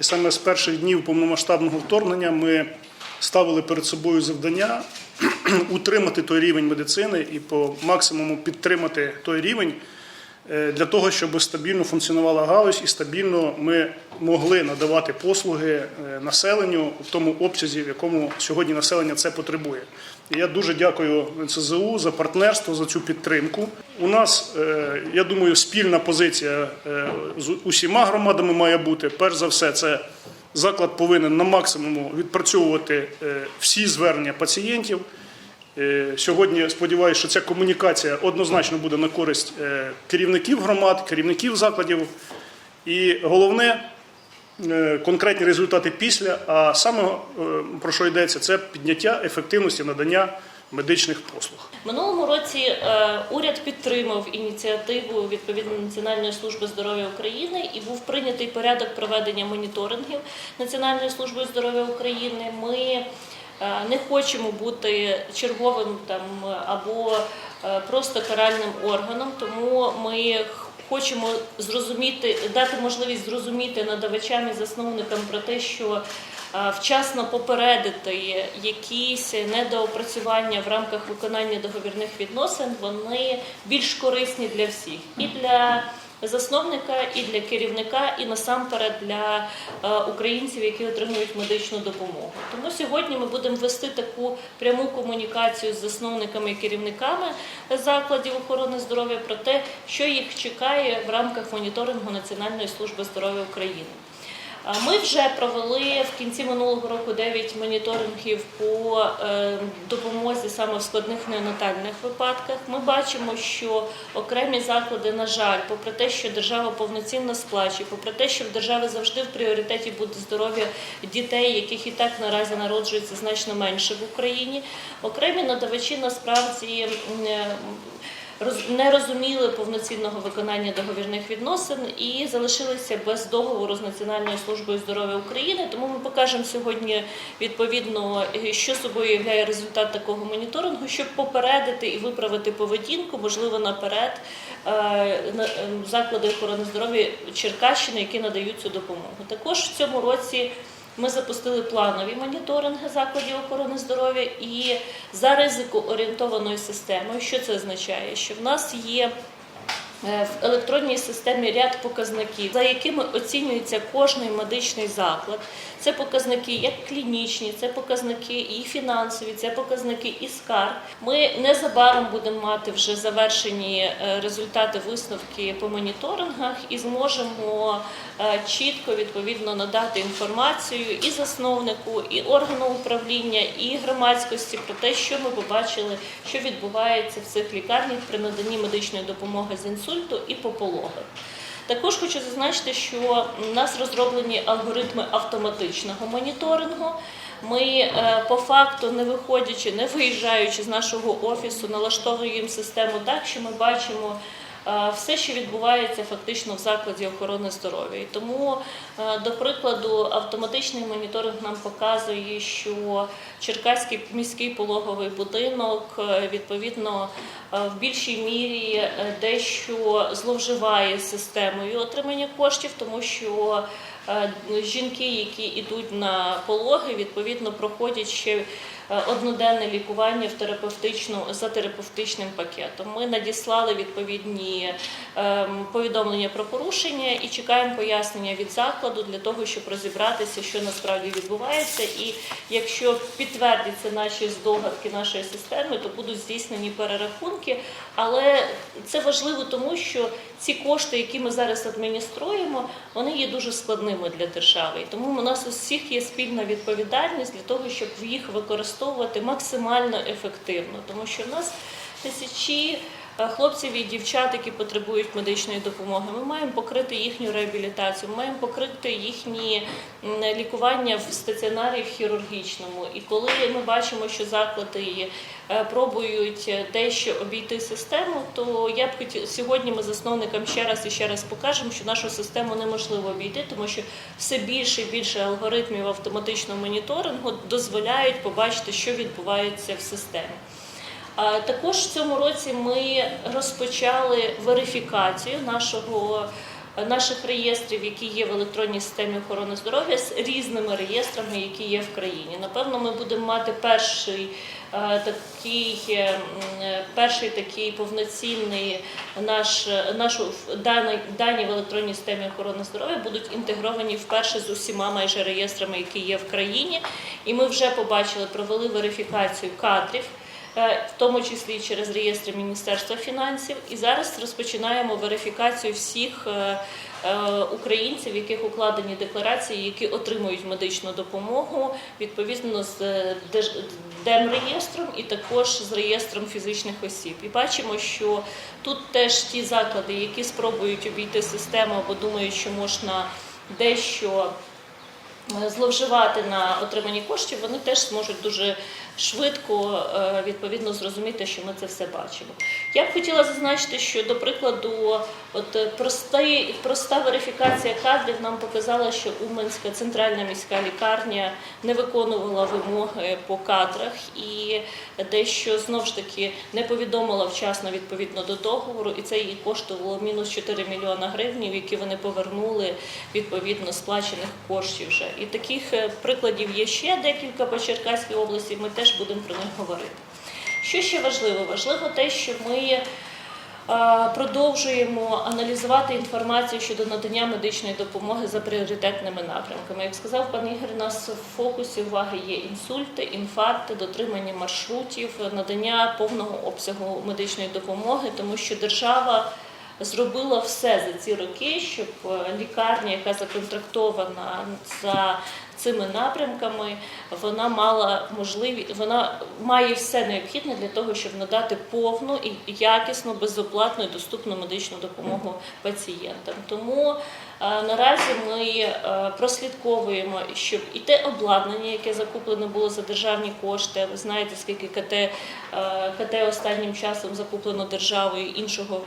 І саме з перших днів повномасштабного вторгнення ми ставили перед собою завдання утримати той рівень медицини і по максимуму підтримати той рівень для того, щоб стабільно функціонувала галузь і стабільно ми могли надавати послуги е, населенню в тому обсязі, в якому сьогодні населення це потребує. І я дуже дякую НСЗУ за партнерство, за цю підтримку. У нас, е, я думаю, спільна позиція е, з усіма громадами має бути. Перш за все, це заклад повинен на максимуму відпрацьовувати е, всі звернення пацієнтів. Е, Сьогодні сподіваюся, що ця комунікація однозначно буде на користь е, керівників громад, керівників закладів. І головне е, конкретні результати після. А саме про що йдеться, це підняття ефективності надання медичних послуг. Минулому році уряд підтримав ініціативу відповідно Національної служби здоров'я України і був прийнятий порядок проведення моніторингів Національною службою здоров'я України. Ми не хочемо бути черговим там або е, просто каральним органом, тому ми хочемо зрозуміти, дати можливість зрозуміти надавачам і засновникам про те, що е, вчасно попередити якісь недоопрацювання в рамках виконання договірних відносин, вони більш корисні для всіх. І для засновника, і для керівника, і насамперед для е, українців, які отримують медичну допомогу. Тому сьогодні ми будемо вести таку пряму комунікацію з засновниками і керівниками закладів охорони здоров'я про те, що їх чекає в рамках моніторингу Національної служби здоров'я України. Ми вже провели в кінці минулого року 9 моніторингів по е, допомозі саме в складних неонатальних випадках. Ми бачимо, що окремі заклади, на жаль, попри те, що держава повноцінно сплачує, попри те, що в держави завжди в пріоритеті буде здоров'я дітей, яких і так наразі народжується значно менше в Україні. Окремі надавачі насправді е, не розуміли повноцінного виконання договірних відносин і залишилися без договору з Національною службою здоров'я України. Тому ми покажемо сьогодні відповідно, е, що собою являє результат такого моніторингу, щоб попередити і виправити поведінку, можливо, наперед е, е, заклади охорони здоров'я Черкащини, які надають цю допомогу. Також в цьому році. Ми запустили планові моніторинги закладів охорони здоров'я і за ризикоорієнтованою системою. Що це означає? Що в нас є в електронній системі ряд показників, за якими оцінюється кожний медичний заклад. Це показники як клінічні, це показники і фінансові, це показники і скар. Ми незабаром будемо мати вже завершені е, результати висновки по моніторингах і зможемо е, чітко відповідно надати інформацію і засновнику, і органу управління, і громадськості про те, що ми побачили, що відбувається в цих лікарнях при наданні медичної допомоги з інсульту і по пологах. Також хочу зазначити, що у нас розроблені алгоритми автоматичного моніторингу. Ми е, по факту, не виходячи, не виїжджаючи з нашого офісу, налаштовуємо систему так, що ми бачимо все, що відбувається фактично в закладі охорони здоров'я. Тому, е, до прикладу, автоматичний моніторинг нам показує, що Черкаський міський пологовий будинок е, відповідно е, в більшій мірі е, дещо зловживає системою отримання коштів, тому що е, жінки, які йдуть на пологи, відповідно проходять ще е, одноденне лікування в терапевтичну за терапевтичним пакетом. Ми надіслали відповідні ем, повідомлення про порушення і чекаємо пояснення від закладу для того, щоб розібратися, що насправді відбувається. І якщо підтвердяться наші здогадки нашої системи, то будуть здійснені перерахунки. Але це важливо, тому що ці кошти, які ми зараз адмініструємо, вони є дуже складними для держави. І тому у нас у всіх є спільна відповідальність для того, щоб їх використовувати максимально ефективно, тому що в нас тисячі хлопців і дівчат, які потребують медичної допомоги. Ми маємо покрити їхню реабілітацію, ми маємо покрити їхні лікування в стаціонарі в хірургічному. І коли ми бачимо, що заклади е, пробують дещо обійти систему, то я б хотіла сьогодні. Ми засновникам ще раз і ще раз покажемо, що нашу систему неможливо обійти, тому що все більше і більше алгоритмів автоматичного моніторингу дозволяють побачити, що відбувається в системі. Також в цьому році ми розпочали верифікацію нашого наших реєстрів, які є в електронній системі охорони здоров'я, з різними реєстрами, які є в країні. Напевно, ми будемо мати перший такий, е, перший такий повноцінний наш нашу дані, дані в електронній системі охорони здоров'я будуть інтегровані вперше з усіма майже реєстрами, які є в країні. І ми вже побачили, провели верифікацію кадрів. Е, В тому числі через реєстри Міністерства фінансів, і зараз розпочинаємо верифікацію всіх е, е, українців, яких укладені декларації, які отримують медичну допомогу відповідно з Демреєстром і також з реєстром фізичних осіб. І бачимо, що тут теж ті заклади, які спробують обійти систему або думають, що можна дещо зловживати на отриманні коштів, вони теж зможуть дуже швидко е, відповідно зрозуміти, що ми це все бачимо. Я б хотіла зазначити, що до прикладу, от е, простий, проста верифікація кадрів нам показала, що Уманська центральна міська лікарня не виконувала вимоги по кадрах і дещо знов ж таки не повідомила вчасно відповідно до договору, і це їй коштувало мінус 4 мільйона гривень, які вони повернули відповідно сплачених коштів вже. І таких е, прикладів є ще декілька по Черкаській області. Ми теж будемо про них говорити. Що ще важливо? Важливо те, що ми продовжуємо аналізувати інформацію щодо надання медичної допомоги за пріоритетними напрямками. Як сказав пан Ігор, у нас в фокусі уваги є інсульти, інфаркти, дотримання маршрутів, надання повного обсягу медичної допомоги, тому що держава. Зробила все за ці роки, щоб е, лікарня, яка законтрактована за цими напрямками, вона мала можливість, вона має все необхідне для того, щоб надати повну і якісну, безоплатну і доступну медичну допомогу пацієнтам. Тому е, наразі ми е, прослідковуємо, щоб і те обладнання, яке закуплено було за державні кошти. Ви знаєте, скільки КТ, е, КТ останнім часом закуплено державою іншого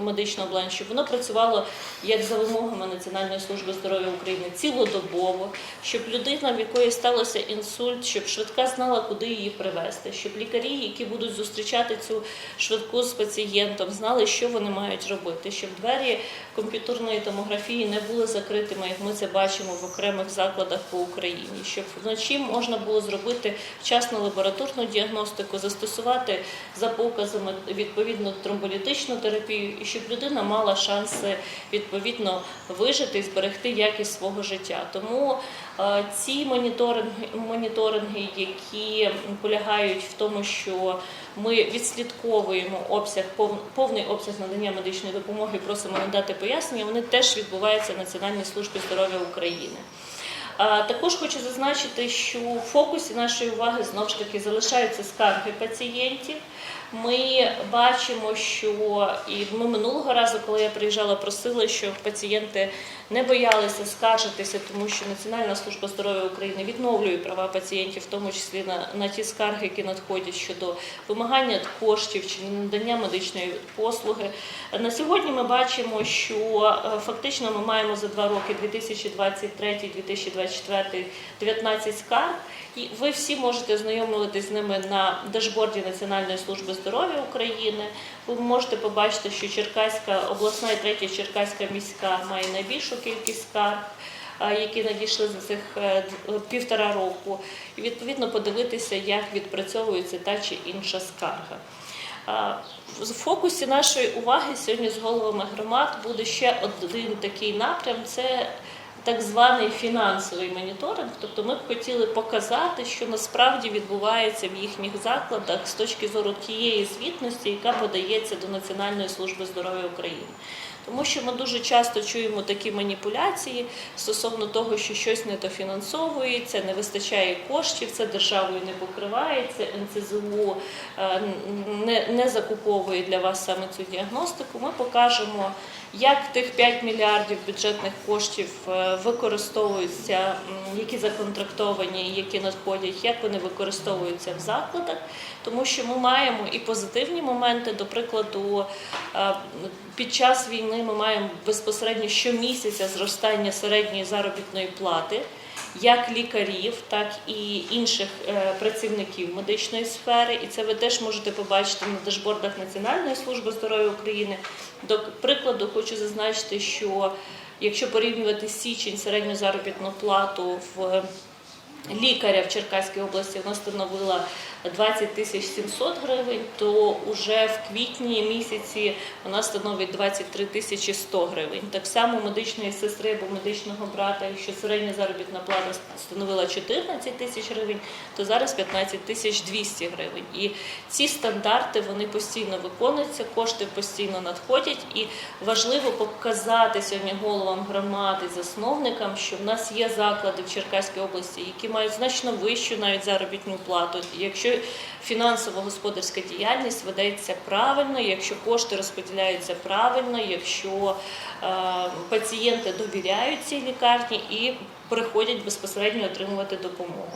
медичного обладнання, щоб воно працювало як за вимогами Національної служби здоров'я України цілодобово, щоб людина, в якої сталося інсульт, щоб швидка знала, куди її привезти, щоб лікарі, які будуть зустрічати цю швидку з пацієнтом, знали, що вони мають робити, щоб двері комп'ютерної томографії не були закритими, як ми це бачимо в окремих закладах по Україні, щоб вночі можна було зробити вчасну лабораторну діагностику, застосувати за показами відповідно тромболітичну терапію, і щоб людина мала шанси відповідно вижити і зберегти якість свого життя. Тому ці моніторинги, моніторинги, які полягають в тому, що ми відслідковуємо обсяг, повний обсяг надання медичної допомоги, просимо надати пояснення, вони теж відбуваються в Національній службі здоров'я України. Також хочу зазначити, що в фокусі нашої уваги знову ж таки залишаються скарги пацієнтів. Ми бачимо, що і ми минулого разу, коли я приїжджала, просила, щоб пацієнти не боялися скаржитися, тому що Національна служба здоров'я України відновлює права пацієнтів, в тому числі на, на ті скарги, які надходять щодо вимагання коштів чи надання медичної послуги. На сьогодні ми бачимо, що е, фактично ми маємо за два роки 2023-2024 19 скарг. І ви всі можете ознайомлюватись з ними на дашборді Національної служби здоров'я України. Ви можете побачити, що Черкаська обласна і третя Черкаська міська має найбільшу кількість скарг. Які надійшли за цих е, півтора року, і відповідно подивитися, як відпрацьовується та чи інша скарга. В фокусі нашої уваги сьогодні з головами громад буде ще один такий напрям: це так званий фінансовий моніторинг. Тобто ми б хотіли показати, що насправді відбувається в їхніх закладах з точки зору тієї звітності, яка подається до Національної служби здоров'я України. Тому що ми дуже часто чуємо такі маніпуляції стосовно того, що щось недофінансовується, не вистачає коштів, це державою не покривається, НЦЗУ е, не, не закуповує для вас саме цю діагностику. Ми покажемо, як тих 5 мільярдів бюджетних коштів е, використовуються, які законтрактовані, які надходять, як вони використовуються в закладах, тому що ми маємо і позитивні моменти, до прикладу, е, під час війни ми маємо безпосередньо щомісяця зростання середньої заробітної плати. Як лікарів, так і інших е, працівників медичної сфери, і це ви теж можете побачити на дашбордах Національної служби здоров'я України. До прикладу, хочу зазначити, що якщо порівнювати січень середню заробітну плату в лікаря в Черкаській області вона становила 20 тисяч 700 гривень, то вже в квітні місяці вона становить 23 тисячі 100 гривень. Так само медичної сестри або медичного брата, якщо середня заробітна плата становила 14 тисяч гривень, то зараз 15 тисяч 200 гривень. І ці стандарти вони постійно виконуються, кошти постійно надходять, і важливо показати сьогодні головам громад засновникам, що в нас є заклади в Черкаській області, які мають значно вищу навіть заробітну плату. Якщо фінансово-господарська діяльність ведеться правильно, якщо кошти розподіляються правильно, якщо е, пацієнти довіряють цій лікарні і приходять безпосередньо отримувати допомогу.